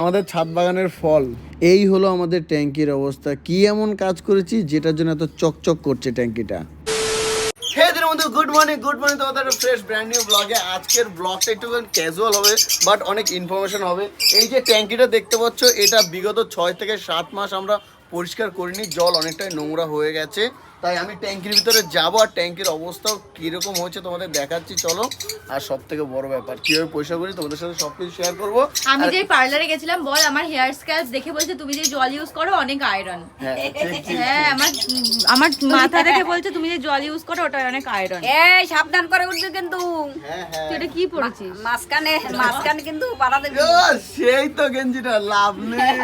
আমাদের ছাদ বাগানের ফল। এই হলো আমাদের ট্যাঙ্কির অবস্থা। কি এমন কাজ করেছি যেটার জন্য এত চকচক করছে ট্যাঙ্কিটা? Good morning good morning fresh brand একটু ক্যাজুয়াল হবে বাট অনেক ইনফরমেশন হবে। এই যে ট্যাঙ্কিটা দেখতে পাচ্ছ, এটা বিগত ছয় থেকে সাত মাস আমরা পরিষ্কার করিনি জল অনেকটাই নোংরা হয়ে গেছে। তাই আমি ট্যাঙ্কির ভিতরে যাব আর ট্যাঙ্কির অবস্থাও কীরকম হচ্ছে তোমাদের দেখাচ্ছি চলো। আর সব থেকে বড় ব্যাপার কীভাবে পয়সা করি তোমাদের সাথে সব কিছু শেয়ার করব। আমি যে পার্লারে গেছিলাম বল আমার হেয়ার স্ক্যাল্প দেখে বলছে তুমি যে জল ইউজ করো অনেক আয়রন হ্যাঁ হ্যাঁ আমার আমার মাথা দেখে বলছে তুমি যে জল ইউজ করো ওটা অনেক আয়রন এই সাবধান করে উঠবে কিন্তু। হ্যাঁ হ্যাঁ। তুই এটা কি পড়েছিস? মাঝখানে মাঝখানে কিন্তু পাড়া দেবে। সেই তো গেঞ্জিটা লাভ নেই।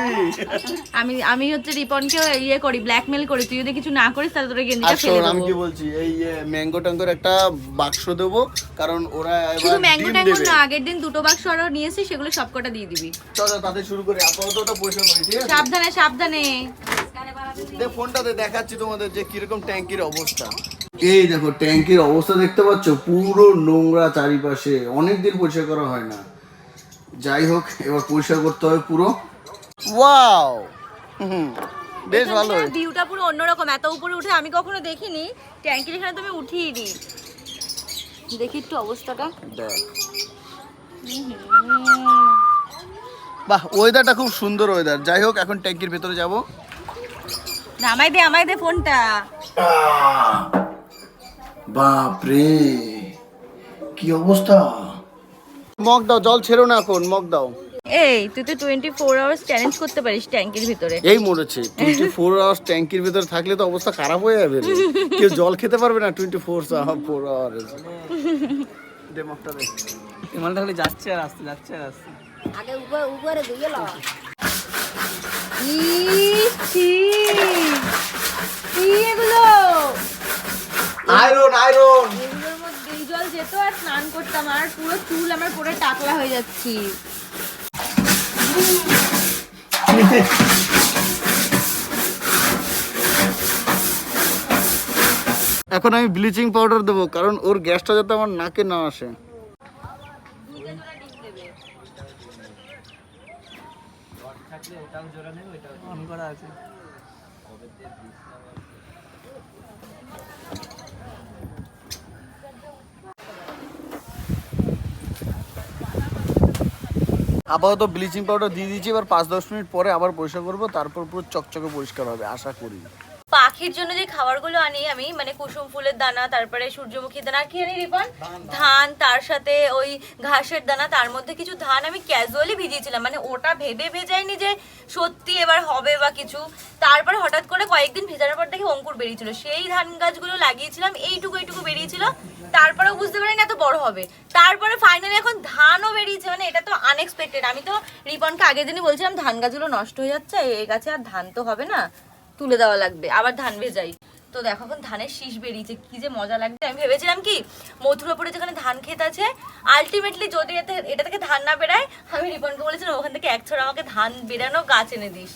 আমি আমি হচ্ছে রিপনকে ইয়ে করি ব্ল্যাকমেল করি। তুই যদি কিছু না করিস তাহলে তোর গেঞ্জিটা ফেলে আমি কি বলছি এই ম্যাঙ্গো ট্যাঙ্গোর একটা বাক্স দেবো কারণ ওরা শুধু ম্যাঙ্গো ট্যাঙ্গো না আগের দিন দুটো বাক্স আরও নিয়েছি সেগুলো সবকটা দিয়ে দিবি। চলো তাদের শুরু করি আপাতত ওটা পয়সা করি ঠিক আছে? সাবধানে সাবধানে। দে ফোনটাতে দেখাচ্ছি তোমাদের যে কীরকম ট্যাঙ্কির অবস্থা। এই দেখো ট্যাঙ্কির অবস্থা দেখতে পাচ্ছ? পুরো নোংরা চারিপাশে। অনেক দিন পরিষ্কার করা হয় না। যাই হোক এবার পরিষ্কার করতে হবে পুরো। ওয়াও! হুম। বেশ ভালো ভিউটা পুরো অন্যরকম এত উপরে উঠে আমি কখনো দেখিনি। ট্যাঙ্কির এখানে তুমি উঠিয়ে নি। দেখি একটু অবস্থাটা। দেখ। বাহ ওয়েদারটা খুব সুন্দর ওয়েদার যাই হোক এখন ট্যাঙ্কির ভেতরে যাব। আমায় দে আমায় দে ফোনটা। বাপ রে কি অবস্থা? মগ দাও জল ছেড়ো না এখন মগ দাও। এই তুই তো টোয়েন্টি ফোর আওয়ার্স চ্যালেঞ্জ করতে পারিস ট্যাঙ্কির ভিতরে। এই মরেছে। টোয়েন্টি ফোর আওয়ার্স ট্যাঙ্কির ভেতরে থাকলে তো অবস্থা খারাপ হয়ে যাবে কেউ জল খেতে পারবে না টোয়েন্টি ফোর ফোর আওয়ার্স দে মগটা দে মালটা যাচ্ছে আর আসছে যাচ্ছে আর আসছে আগে উপরে উপরে ধুয়ে লাও। কি? এগুলো? আয়রন আয়রন এগুলোর মধ্যে জল যেত আর স্নান করতাম আর পুরো চুল আমার পরে টাকলা হয়ে যাচ্ছি। এখন আমি ব্লিচিং পাউডার দেবো কারণ ওর গ্যাসটা যাতে আমার নাকে না আসে। আপাতত ব্লিচিং পাউডার দিয়ে দিয়েছি এবার পাঁচ দশ মিনিট পরে আবার পরিষ্কার করব, তারপর পুরো চকচকে পরিষ্কার হবে, আশা করি। পাখির জন্য যে খাবারগুলো আনি আমি মানে কুসুম ফুলের দানা তারপরে সূর্যমুখীর দানা কি আনি রিপন? ধান তার সাথে ওই ঘাসের দানা তার মধ্যে কিছু ধান আমি ক্যাজুয়ালি ভিজিয়েছিলাম। মানে ওটা ভেবে ভেজাইনি যে সত্যি এবার হবে বা কিছু। তারপরে হঠাৎ করে কয়েকদিন ভেজানোর পর দেখি অঙ্কুর বেরিয়েছিল। সেই ধান গাছগুলো লাগিয়েছিলাম এইটুকু এইটুকু বেরিয়েছিল। তারপরেও বুঝতে পারিনি এত বড় হবে। তারপরে ফাইনালি এখন ধানও বেরিয়েছে মানে এটা তো আনএক্সপেক্টেড আমি তো রিপনকে আগের দিনই বলছিলাম ধান গাছগুলো নষ্ট হয়ে যাচ্ছে এই গাছে আর ধান তো হবে না। তুলে দেওয়া লাগবে। আবার ধান ভেজাই। তো দেখো এখন ধানের শীষ বেরিয়েছে। কি যে মজা লাগবে আমি ভেবেছিলাম কি মথুরাপুরে যেখানে ধান ক্ষেত আছে আলটিমেটলি যদি এতে এটা থেকে ধান না বেরায় আমি রিপনকে বলেছিলাম ওখান থেকে এক ছড়া আমাকে ধান বেরানো গাছ এনে দিস।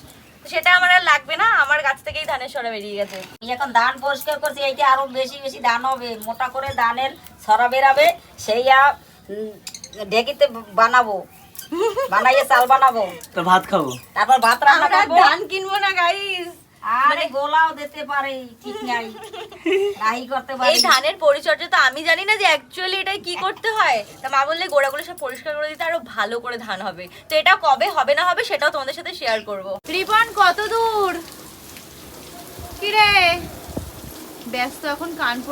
সেটা আমার আর লাগবে না। আমার গাছ থেকেই ধানের সরা বেরিয়ে গেছে। এখন ধান পরিষ্কার করছি এইটা আরও বেশি বেশি ধান হবে। মোটা করে ধানের সরা বেরাবে সেই ঢেকিতে বানাবো। বানাইয়ে চাল বানাবো। তো ভাত খাব। তারপর ভাত রান্না করব। ধান কিনবো না গাইস আরে গোলাও দিতে পারে ঠিক নাই। রাহি করতে পারে। এই ধানের পরিচর্যা তো আমি জানি না যে অ্যাকচুয়ালি এটা কি করতে হয়। তা মা বললে গোড়াগুলো সব পরিষ্কার করে দিতে আরও ভালো করে ধান হবে। তো এটা কবে হবে না হবে সেটাও তোমাদের সাথে শেয়ার করব। রিপন কত দূর? কি রে ব্যস্ত এখন কান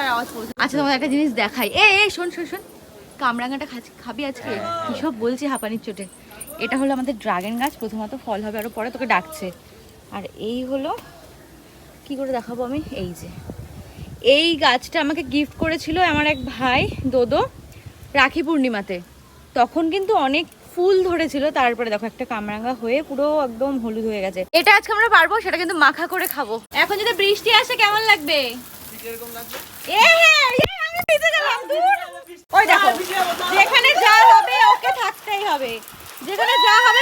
আর আওয়াজ পৌঁছে আচ্ছা একটা জিনিস দেখাই। এ এ শোন শোন শোন। কামরাঙাটা খাচ্ছি- খাবি আজকে? কি সব বলছি হাঁপানির চোটে। এটা হলো আমাদের ড্রাগন গাছ প্রথমত ফল হবে আরও পরে তোকে ডাকছে। আর এই হলো কি করে দেখাবো আমি? এই যে। এই গাছটা আমাকে গিফট করেছিল আমার এক ভাই দোদো রাখি পূর্ণিমাতে। তখন কিন্তু অনেক ফুল ধরেছিল তারপরে দেখো একটা কামরাঙ্গা হয়ে পুরো একদম হলুদ হয়ে গেছে। এটা আজকে আমরা পারব সেটা কিন্তু মাখা করে খাব। এখন যদি বৃষ্টি আসে কেমন লাগবে? হ্যাঁ, যেখানে যা হবে ওকে থাকতেই হবে। যেখানে যা হবে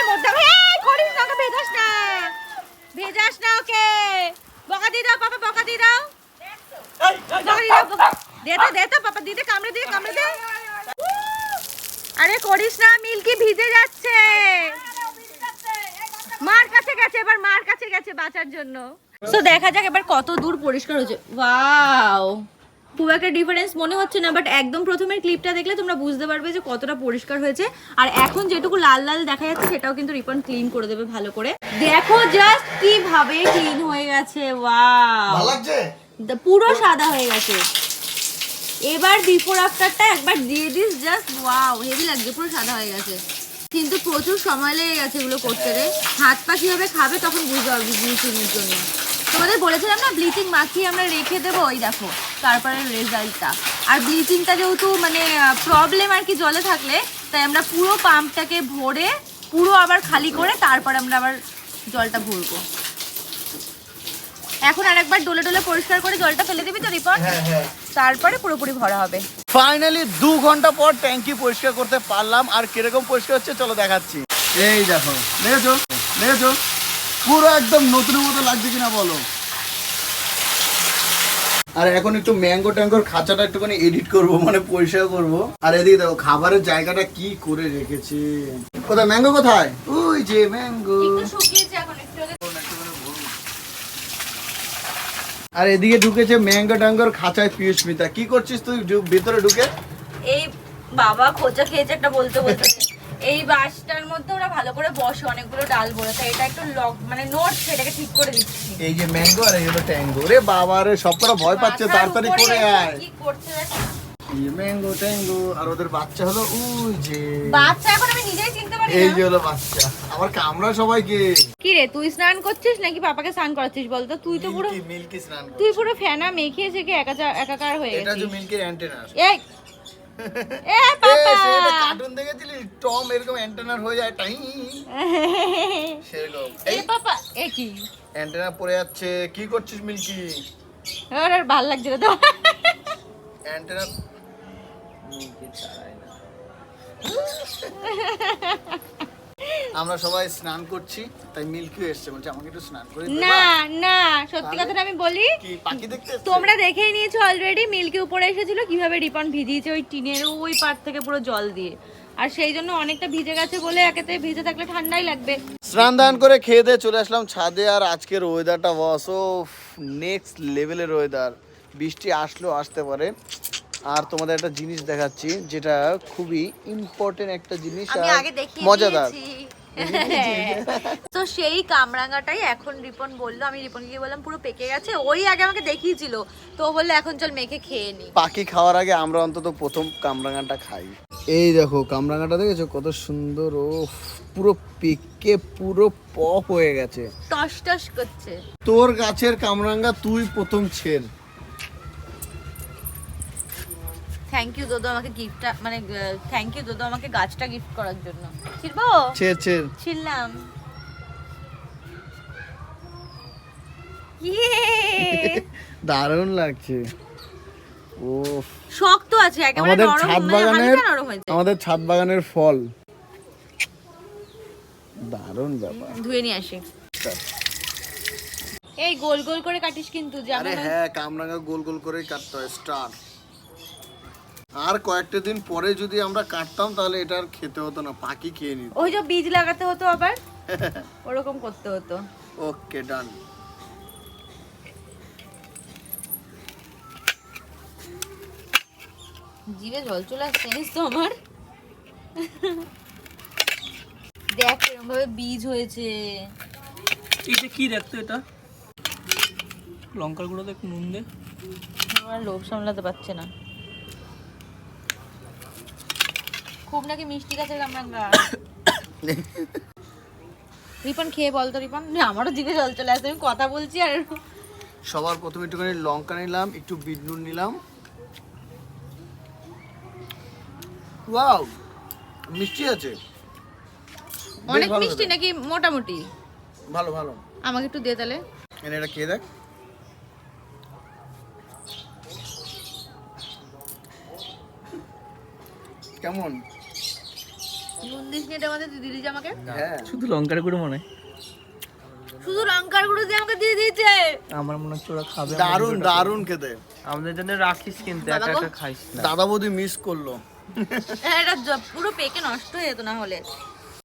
এই, করিস না ওকে ভেজাস না ভেজাস না ওকে। বকা দিয়ে দাও পাপা বকা দিয়ে দাও। বকা দিয়ে দাও দে তো দে তো পাপা দিতে কামড়ে দিয়ে কামড়ে দে। আরে করিস না মিল্কি ভিজে যাচ্ছে। মার কাছে গেছে এবার মার কাছে গেছে বাঁচার জন্য। তো দেখা যাক এবার কত দূর পরিষ্কার হয়েছে। ওয়াও খুব একটা ডিফারেন্স মনে হচ্ছে না বাট একদম প্রথমের ক্লিপটা দেখলে তোমরা বুঝতে পারবে যে কতটা পরিষ্কার হয়েছে। আর এখন যেটুকু লাল লাল দেখা যাচ্ছে সেটাও কিন্তু রিপন ক্লিন করে দেবে ভালো করে। দেখো জাস্ট কীভাবে ক্লিন হয়ে গেছে ওয়াও পুরো সাদা হয়ে গেছে। এবার বিফোর আফটারটা একবার দিয়ে দিস জাস্ট ওয়াও হেভি লাগছে পুরো সাদা হয়ে গেছে। কিন্তু প্রচুর সময় লেগে গেছে এগুলো করতে রে। হাত পা কীভাবে খাবে তখন বুঝতে পারবি ব্লিচিংয়ের জন্য। তোমাদের বলেছিলাম না ব্লিচিং মাখিয়ে আমরা রেখে দেবো ওই দেখো। তারপরে রেজাল্টটা। আর ব্লিচিংটা যেহেতু মানে প্রবলেম আর কি জলে থাকলে তাই আমরা পুরো পাম্পটাকে ভরে পুরো আবার খালি করে তারপর আমরা আবার জলটা ভরবো। এখন আরেকবার ডলে ডলে পরিষ্কার করে জলটা ফেলে দিবি তো রিপন? হ্যাঁ হ্যাঁ। তারপরে পুরোপুরি ভরা হবে। ফাইনালি দু ঘণ্টা পর ট্যাঙ্কি পরিষ্কার করতে পারলাম। আর কীরকম পরিষ্কার হচ্ছে চলো দেখাচ্ছি। এই দেখো দেখেছ দেখেছ পুরো একদম নতুনের মতো লাগছে কিনা বলো? আর এখন একটু ম্যাঙ্গো ট্যাঙ্গোর খাঁচাটা একটুখানি এডিট করব মানে পরিষ্কার করব। আর এদিকে দেখো খাবারের জায়গাটা কি করে রেখেছে। কোথায়? ম্যাঙ্গো কোথায়? ওই যে ম্যাঙ্গো। আর এদিকে ঢুকেছে ম্যাঙ্গো ট্যাঙ্গোর খাঁচায় পিয়ুষ্মিতা কি করছিস তুই? ভিতরে ঢুকে। এই বাবা খোঁচা খেয়েছে একটা বলতে বলতে। এই বাসটার মধ্যে ওরা ভালো করে বসে অনেকগুলো ডাল ভরে তাই এটা একটু লক মানে নোট সেটাকে ঠিক করে দিচ্ছি। এই যে ম্যাঙ্গো আর এই হলো ট্যাঙ্গো রে বাবা রে সবকটা ভয় পাচ্ছে তাড়াতাড়ি করে আয়। কি করছে দেখো? এই যে ম্যাঙ্গো ট্যাঙ্গো আর ওদের বাচ্চা হলো যে। বাচ্চা এখন আমি নিজেই চিনতে পারি এই যে হলো বাচ্চা। কামড়া সবাইকে। কি রে তুই স্নান করছিস নাকি পাপাকে স্নান করাচ্ছিস বলতো? তুই তো পুরো মিল্কি স্নান। তুই পুরো ফেনা মেখে একাচা- একাকার হয়ে এটা যে মিল্কির অ্যান্টেনার এই এ পাপা! কার্টুন দেখেছিলি? টম এরকম অ্যান্টেনার হয়ে যায় টাই। সেরকম। এ পাপা এ কি? অ্যান্টেনা পড়ে যাচ্ছে। কি করছিস মিল্কি? ওর আর ভালো লাগছে না তো। অ্যান্টেনা আমরা সবাই স্নান করছি তাই মিল্কিও এসছে বলছে আমাকে একটু স্নান করে না না সত্যি কথাটা আমি বলি কি পাখি দেখতে তোমরা দেখেই নিয়েছো অলরেডি মিল্কি উপরে এসেছিল কীভাবে রিপন ভিজিয়েছে ওই টিনের ওই পার থেকে পুরো জল দিয়ে। আর সেই জন্য অনেকটা ভিজে গেছে বলে একেতে ভিজে থাকলে ঠান্ডাই লাগবে। স্নান দান করে খেয়ে দিয়ে চলে আসলাম ছাদে আর আজকের ওয়েদারটা বস ও নেক্সট লেভেলের ওয়েদার বৃষ্টি আসলেও আসতে পারে। আর তোমাদের একটা জিনিস দেখাচ্ছি যেটা খুবই ইম্পর্টেন্ট একটা জিনিস আমি আর আগে দেখিয়ে মজাদার। তো সেই কামরাঙ্গাটাই এখন রিপন বলল আমি রিপনকে গিয়ে বললাম পুরো পেকে গেছে ওই আগে আমাকে দেখিয়েছিল তো ও বলল এখন চল মেখে খেয়ে নি। পাখি খাওয়ার আগে আমরা অন্তত প্রথম কামরাঙাটা খাই। এই দেখো কামরাঙাটা দেখেছ? কত সুন্দর ও পুরো পেকে পুরো প হয়ে গেছে। টস টস করছে। তোর গাছের কামরাঙ্গা তুই প্রথম ছেড়। থ্যাংক ইউ দোদো আমাকে গিফটটা মানে থ্যাংক ইউ দোদো আমাকে গাছটা গিফট করার জন্য। ছিড়বো? ছেড় ছেড়। ইয়ে! দারুণ লাগছে। ও শক্ত আছে একেবারে আমাদের ছাদ বাগানের আমাদের ছাদ বাগানের ফল। দারুণ ব্যাপার। ধুয়ে নিয়ে আসি। এই গোল গোল করে কাটিস কিন্তু আরে হ্যাঁ। কামরাঙা গোল গোল করে কাটতে হয় স্টার আর কয়েকটা দিন পরে যদি আমরা কাটতাম তাহলে এটা আর খেতে হতো না পাখি খেয়ে নিত। ওই যে বীজ লাগাতে হতো আবার? ওরকম করতে হতো। ওকে ডান। জিভে জল চলে আসছে জানিস তো আমার? দেখ এরকম ভাবে বীজ হয়েছে। এটা কি দেখতো এটা? লঙ্কার গুঁড়ো দেখ নুন দে। আমার লোভ সামলাতে পারছে না। খুব নাকি মিষ্টি গাছের কামরাঙ্গা রিপন খেয়ে বলতো রিপন। আমারও জিভে জল চলে আসছে আমি কথা বলছি আর সবার প্রথমে একটুখানি লঙ্কা নিলাম একটু বিট নুন নিলাম। ওয়াও মিষ্টি আছে। অনেক মিষ্টি নাকি মোটামুটি? ভালো ভালো। আমাকে একটু দে তাহলে। এটা খেয়ে দেখ। কেমন? নুন দিস নি এটা আমাদের দিদি দিয়েছে আমাকে। হ্যাঁ। শুধু লঙ্কার গুঁড়ো মনে হয়। শুধু লঙ্কার গুঁড়ো দিয়ে আমাকে দিয়ে দিয়েছে। আমার মনে হচ্ছে ওরা খাবে দারুণ দারুণ খেতে। আমাদের জন্য রাখিস কিন্তু একা। একা খাইস না। দাদা বৌদি মিস করল। এটা পুরো পেকে নষ্ট হয়ে যেত না হলে।